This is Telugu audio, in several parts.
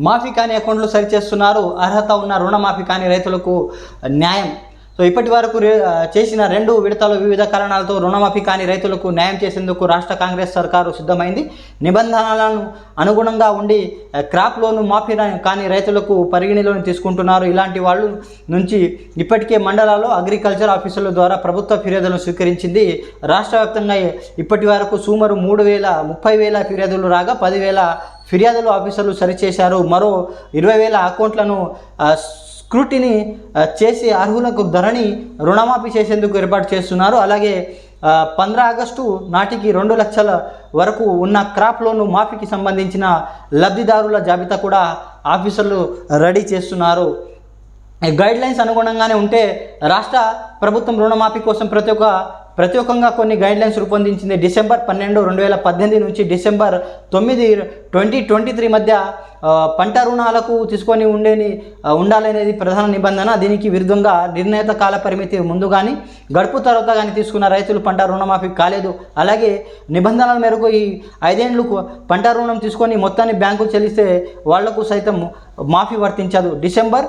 మాఫీ కాని అకౌంట్లు సరిచేస్తున్నారు అర్హత ఉన్న రుణమాఫీ కాని రైతులకు న్యాయం సో ఇప్పటి వరకు చేసిన రెండు విడతలు వివిధ కారణాలతో రుణమాఫీ కాని రైతులకు న్యాయం చేసేందుకు రాష్ట్ర కాంగ్రెస్ సర్కారు సిద్ధమైంది. నిబంధనలను అనుగుణంగా ఉండి క్రాప్ లోను మాఫీ కాని రైతులకు పరిగణలోని తీసుకుంటున్నారు. ఇలాంటి వాళ్ళు నుంచి ఇప్పటికే మండలాల్లో అగ్రికల్చర్ ఆఫీసుల ద్వారా ప్రభుత్వ ఫిర్యాదులను స్వీకరించింది. రాష్ట్ర వ్యాప్తంగా ఇప్పటి వరకు సుమారు మూడు వేల ముప్పై వేల ఫిర్యాదులు రాగా పదివేల ఫిర్యాదులు ఆఫీసర్లు సరిచేశారు. మరో ఇరవై వేల అకౌంట్లను స్క్రూటిని చేసి అర్హులకు ధరని రుణమాఫీ చేసేందుకు ఏర్పాటు చేస్తున్నారు. అలాగే పంద్రా ఆగస్టు నాటికి రెండు లక్షల వరకు ఉన్న క్రాప్ లోను మాఫీకి సంబంధించిన లబ్ధిదారుల జాబితా కూడా ఆఫీసర్లు రెడీ చేస్తున్నారు. గైడ్ లైన్స్ అనుగుణంగానే ఉంటే రాష్ట్ర ప్రభుత్వం రుణమాఫీ కోసం ప్రతి ఒక్క ప్రత్యేకంగా కొన్ని గైడ్లైన్స్ రూపొందించింది. డిసెంబర్ పన్నెండు రెండు వేల పద్దెనిమిది నుంచి డిసెంబర్ తొమ్మిది ట్వంటీ ట్వంటీ త్రీ మధ్య పంట రుణాలకు తీసుకొని ఉండేని ఉండాలనేది ప్రధాన నిబంధన. దీనికి విరుద్ధంగా నిర్ణీత కాల పరిమితి ముందు కానీ గడుపు తర్వాత కానీ తీసుకున్న రైతులు పంట రుణమాఫీ కాలేదు. అలాగే నిబంధనల మేరకు ఈ ఐదేండ్లకు పంట రుణం తీసుకొని మొత్తాన్ని బ్యాంకు చెల్లిస్తే వాళ్ళకు సైతం మాఫీ వర్తించదు. డిసెంబర్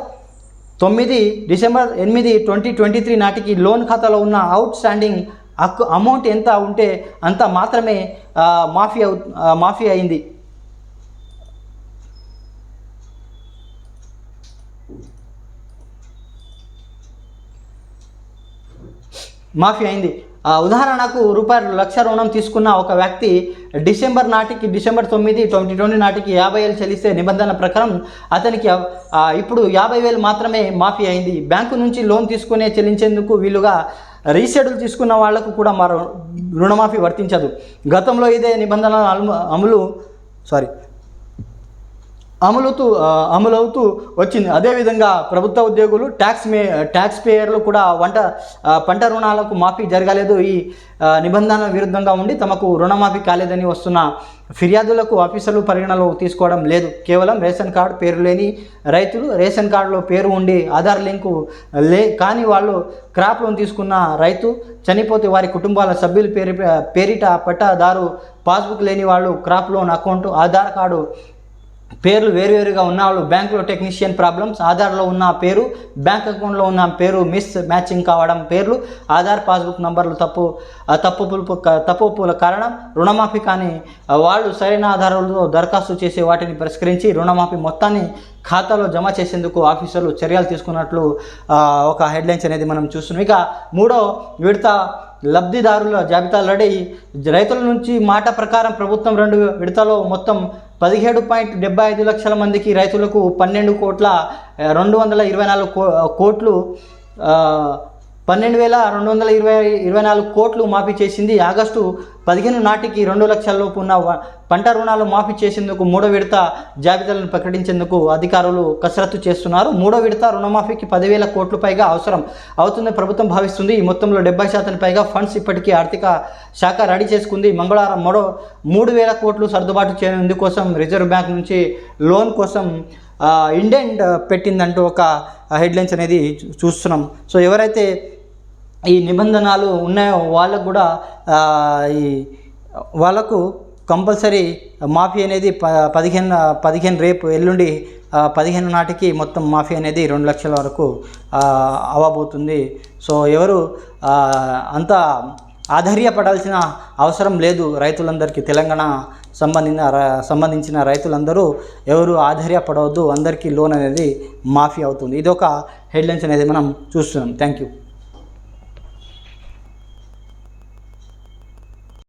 తొమ్మిది డిసెంబర్ ఎనిమిది ట్వంటీ ట్వంటీ త్రీ నాటికి లోన్ ఖాతాలో ఉన్న అవుట్ స్టాండింగ్ అమౌంట్ ఎంత ఉంటే అంత మాత్రమే మాఫీ అవు మాఫీ అయింది. మాఫీ అయింది. ఉదాహరణకు రూపాయలు లక్ష రుణం తీసుకున్న ఒక వ్యక్తి డిసెంబర్ నాటికి డిసెంబర్ తొమ్మిది ట్వంటీ ట్వంటీ నాటికి యాభై వేలు చెల్లిస్తే నిబంధన ప్రకారం అతనికి ఇప్పుడు యాభై వేలు మాత్రమే మాఫీ అయింది. బ్యాంకు నుంచి లోన్ తీసుకునే చెల్లించేందుకు వీలుగా రీషెడ్యూల్ తీసుకున్న వాళ్ళకు కూడా మరో రుణమాఫీ వర్తించదు. గతంలో ఇదే నిబంధనల అమలు అమలు సారీ అమలుతూ అమలవుతూ వచ్చింది. అదేవిధంగా ప్రభుత్వ ఉద్యోగులు ట్యాక్స్ మే ట్యాక్స్ పేయర్లు కూడా వంట పంట రుణాలకు మాఫీ జరగలేదు. ఈ నిబంధన విరుద్ధంగా ఉండి తమకు రుణమాఫీ కాలేదని వస్తున్న ఫిర్యాదులకు ఆఫీసర్లు పరిగణలో తీసుకోవడం లేదు. కేవలం రేషన్ కార్డు పేరు లేని రైతులు రేషన్ కార్డులో పేరు ఉండి ఆధార్ లింకు లే కానీ వాళ్ళు క్రాప్ లోన్ తీసుకున్న రైతు చనిపోతే వారి కుటుంబాల సభ్యుల పేరు పేరిట పట్టాదారు పాస్బుక్ లేని వాళ్ళు crop loan account Aadhaar card పేర్లు వేరువేరుగా ఉన్న వాళ్ళు బ్యాంకులో టెక్నీషియన్ ప్రాబ్లమ్స్ ఆధార్లో ఉన్న పేరు బ్యాంక్ అకౌంట్లో ఉన్న పేరు మిస్ మ్యాచింగ్ కావడం పేర్లు ఆధార్ పాస్బుక్ నంబర్లు తప్పు తప్పు పులుపు తప్పు తప్పుల కారణం రుణమాఫీ కానీ వాళ్ళు సరైన ఆధారాలతో దరఖాస్తు చేసి వాటిని పరిష్కరించి రుణమాఫీ మొత్తాన్ని ఖాతాలో జమ చేసేందుకు ఆఫీసర్లు చర్యలు తీసుకున్నట్లు ఒక హెడ్లైన్స్ అనేది మనం చూస్తున్నాం. ఇక మూడో విడత లబ్ధిదారుల జాబితా రెడీ. రైతుల నుంచి మాట ప్రకారం ప్రభుత్వం రెండు విడతలో మొత్తం పదిహేడు పాయింట్ డెబ్బై ఐదు లక్షల మందికి రైతులకు పన్నెండు కోట్ల రెండు వందల ఇరవై నాలుగు కో కోట్లు పన్నెండు వేల రెండు వందల ఇరవై ఇరవై నాలుగు కోట్లు మాఫీ చేసింది. ఆగస్టు పదిహేను నాటికి రెండు లక్షల లోపు ఉన్న పంట రుణాలు మాఫీ చేసేందుకు మూడో విడత జాబితాలను ప్రకటించేందుకు అధికారులు కసరత్తు చేస్తున్నారు. మూడో విడత రుణమాఫీకి పదివేల కోట్లు పైగా అవసరం అవుతుందని ప్రభుత్వం భావిస్తుంది. ఈ మొత్తంలో డెబ్బై శాతం పైగా ఫండ్స్ ఇప్పటికీ ఆర్థిక శాఖ రెడీ చేసుకుంది. మంగళవారం మరో మూడు వేల కోట్లు సర్దుబాటు చేయనందుకోసం రిజర్వ్ బ్యాంక్ నుంచి లోన్ కోసం ఇండెండ్ ఇండెంట్ పెట్టిందంటూ ఒక హెడ్లైన్స్ అనేది చూస్తున్నాం. సో ఎవరైతే ఈ నిబంధనలు ఉన్నాయో వాళ్ళకు కూడా ఈ వాళ్ళకు కంపల్సరీ మాఫీ అనేది ప పదిహేను పదిహేను రేపు ఎల్లుండి పదిహేను నాటికి మొత్తం మాఫీ అనేది రెండు లక్షల వరకు అవ్వబోతుంది సో ఎవరు అంత ఆధైర్యపడాల్సిన అవసరం లేదు రైతులందరికీ. తెలంగాణ సంబంధించిన సంబంధించిన రైతులందరూ ఎవరు ఆధైర్యపడవద్దు అందరికీ లోన్ అనేది మాఫీ అవుతుంది. ఇది ఒక హెడ్లైన్స్ అనేది మనం చూస్తున్నాం. Thank you